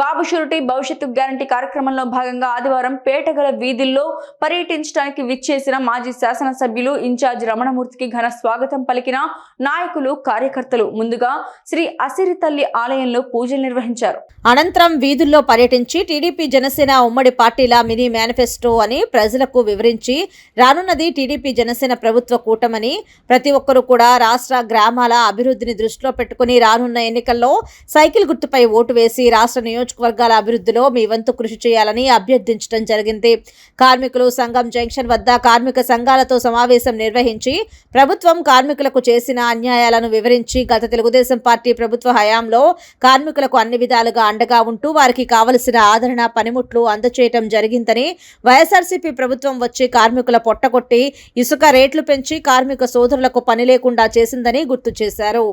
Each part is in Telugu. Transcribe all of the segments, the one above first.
బాబు షూరిటీ భవిష్యత్తు గ్యారంటీ కార్యక్రమంలో భాగంగా ఆదివారం పేటగల వీధుల్లో పర్యటించడానికి విచ్చేసిన మాజీ శాసనసభ్యులు ఇన్ఛార్జ్ రమణమూర్తికి ఘన స్వాగతం పలికిన నాయకులు కార్యకర్తలు. ముందుగా శ్రీ అసిరి తల్లి ఆలయంలో పూజలు నిర్వహించారు. అనంతరం వీధుల్లో పర్యటించి టీడీపీ జనసేన ఉమ్మడి పార్టీల మినీ మేనిఫెస్టో అని ప్రజలకు వివరించి రానున్నది టీడీపీ జనసేన ప్రభుత్వ కూటమని ప్రతి ఒక్కరూ కూడా రాష్ట్ర గ్రామాల అభివృద్ధిని దృష్టిలో పెట్టుకుని రానున్న ఎన్నికల్లో సైకిల్ గుర్తుపై ఓటు వేసి రాష్ట్ర నియోజకవర్గాల అభివృద్ధిలో మీ వంతు కృషి చేయాలని అభ్యర్థించడం జరిగింది. కార్మికులు సంఘం జంక్షన్ వద్ద కార్మిక సంఘాలతో సమావేశం నిర్వహించి ప్రభుత్వం కార్మికులకు చేసిన అన్యాయాలను వివరించి గత తెలుగుదేశం పార్టీ ప్రభుత్వ హయాంలో కార్మికులకు అన్ని విధాలుగా అండగా ఉంటూ వారికి కావలసిన ఆదరణ పనిముట్లు అందచేయటం జరిగిందని వైఎస్ఆర్సీపీ ప్రభుత్వం వచ్చి కార్మికుల పొట్టగొట్టి ఇసుక రేట్లు పెంచి కార్మిక సోదరులకు పని లేకుండా చేసిందని గుర్తు చేశారు.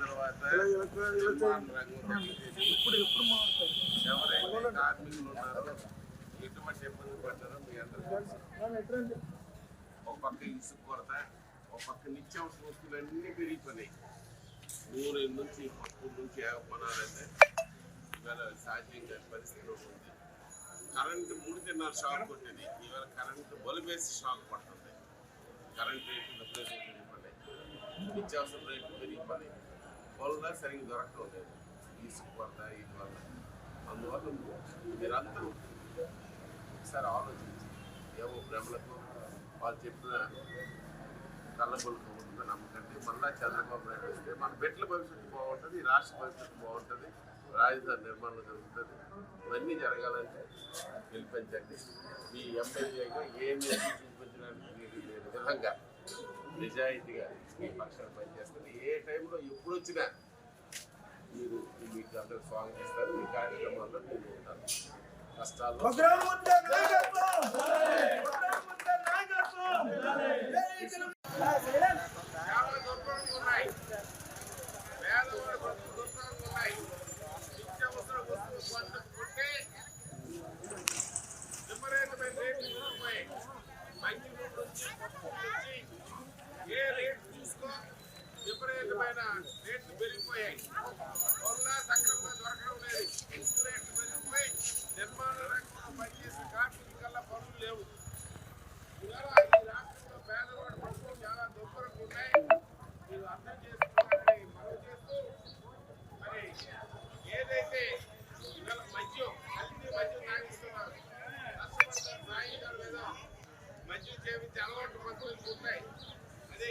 తర్వాత ఇప్పుడు ఎవరైతే కార్మికులు ఉన్నారో ఎటువంటి ఇబ్బంది పడ్డారో మీ అందరూ ఒక పక్క ఇసుక కొరత ఒక పక్క నిత్యావసర వస్తువులన్నీ పెరిగిపోయినాయి నూనె నుంచి పప్పు నుంచి ఏగపడాలంటే ఇవాళ సాధ్యం కాని పరిస్థితిలో ఉంది కరెంటు మూడు తిన్నర షాక్ కొట్టేది ఇవాళ కరెంటు బలుపేసి షాక్ పడుతుంది కరెంట్ రేట్లు పెరిగిపోయినాయి నిత్యావసర రేట్లు పెరిగిపోయినాయి. వల్ల సరిగ్గా దొరకడం లేదు. ఇసుక వల్ల ఇది వల్ల అందువల్ల మీరందరూ ఒకసారి ఆలోచించి ఏవో భ్రమలకు వాళ్ళు చెప్పిన కళ్ళగొలుపు ఉంటుందో నమ్మకండి మళ్ళా చంద్రబాబు నాయుడు వస్తే మన బిడ్డల భవిష్యత్తు బాగుంటుంది రాష్ట్ర భవిష్యత్తు బాగుంటుంది రాజధాని నిర్మాణం జరుగుతుంది. ఇవన్నీ జరగాలంటే గెలిపించండి మీ ఎమ్మెల్యేగా ఏమి చూపించడానికి విధంగా నిజాయితీగా మీ పక్షాలు పనిచేస్తారు. ఏ టైంలో ఎప్పుడు వచ్చినా మీరు మీకు అందరూ స్వాగతిస్తారు మీ కార్యక్రమాల్లో నేను ఉంటాను కష్టాలు భద్రాముండ నాయకత్వం భద్రాముండ నాయకత్వం జై జన చాలా దుర్భరంగా ఉన్నాయి పేదవాడి బతుకులు దుర్భరంగా ఉన్నాయి నిత్యావసర వస్తువులు కొంటే విపరీతమైన రేట్లు పెరిగిపోయాయి మంచి నూనె నుంచి పప్పు నుంచి ఏ రేటు చూసుకో రేట్లు పెరిగిపోయాయి. వల్ల సక్రమంగా దొరకడం లేదు. ఇసుక రేట్లు పెరిగిపోయి నిర్మాణ రంగంలో పనిచేసే కార్మికుల పనులు లేవు. ఇవాళ ఈ రాష్ట్రంలో పేదవాడి బతుకులు చాలా దుర్భరంగా ఉన్నాయి. మీరు అర్థం చేసుకోవాలని చేస్తూ మరి ఏదైతే ఇవాళ మద్యం అన్ని మద్యం తాగిస్తున్నారు కష్టపడతారు సాయంకాలం ఏదో మద్యం అలవాటు మందులు ఉంటాయి. అదే